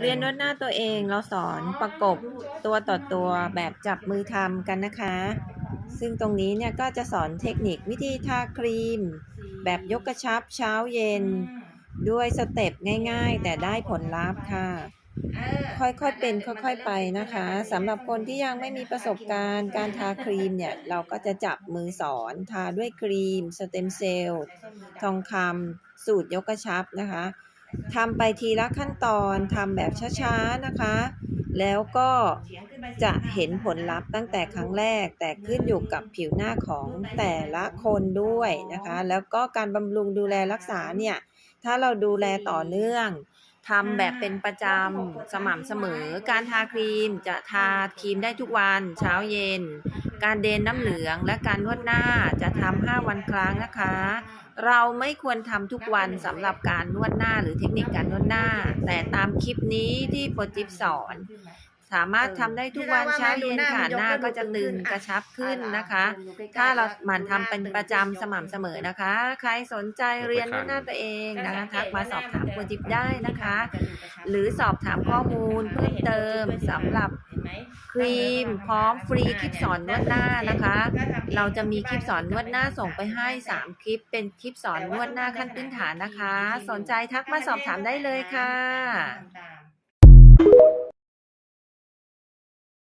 เรียนนวดหน้าตัวเองเราสอนประกบตัวต่อตัวแบบจับมือทำกันนะคะ ซึ่งตรงนี้เนี่ยก็จะสอนเทคนิควิธีทาครีม แบบยกกระชับเช้าเย็น ด้วยสเต็ปง่ายๆ แต่ได้ผลลัพธ์ค่ะ ค่อยๆเป็นค่อยๆไปนะคะสำหรับคนที่ยังไม่มีประสบการณ์การทาครีมเนี่ย เราก็จะจับมือสอนทาด้วยครีมสเต็มเซลล์ทองคำสูตรยกกระชับนะคะ ทำไปทีละขั้นตอนทำแบบช้าๆนะคะ แล้วก็จะเห็นผลลัพธ์ตั้งแต่ครั้งแรก แต่ขึ้นอยู่กับผิวหน้าของแต่ละคนด้วยนะคะ แล้วก็การบำรุงดูแลรักษาเนี่ย ถ้าเราดูแลต่อเนื่อง ทำแบบเป็นประจำสม่ำเสมอ การทาครีมจะทาครีมได้ทุกวันเช้าเย็น การเดนน้ำเหลืองและการนวดหน้าจะทำ5วันครั้งนะคะ เราไม่ควรทำทุกวันสำหรับการนวดหน้าหรือเทคนิคการนวดหน้า แต่ตามคลิปนี้ที่โปรจิบสอน สามารถทำได้ทุกวันเช้าเย็นค่ะหน้าก็จะตึงกระชับขึ้นนะคะ ถ้าเราหมั่นทำเป็นประจำสม่ำเสมอนะคะ ใครสนใจเรียนนวดหน้าตัวเองนะคะทักมาสอบถามโปรจิบได้นะคะ หรือสอบถามข้อมูลเพิ่มเติมสำหรับครีมพร้อมฟรีคลิปสอนนวดหน้านะคะ เราจะมีคลิปสอนนวดหน้าส่งไปให้ 3 คลิป เป็นคลิปสอนนวดหน้าขั้นพื้นฐานนะคะ สนใจทักมาสอบถามได้เลยค่ะต่างๆ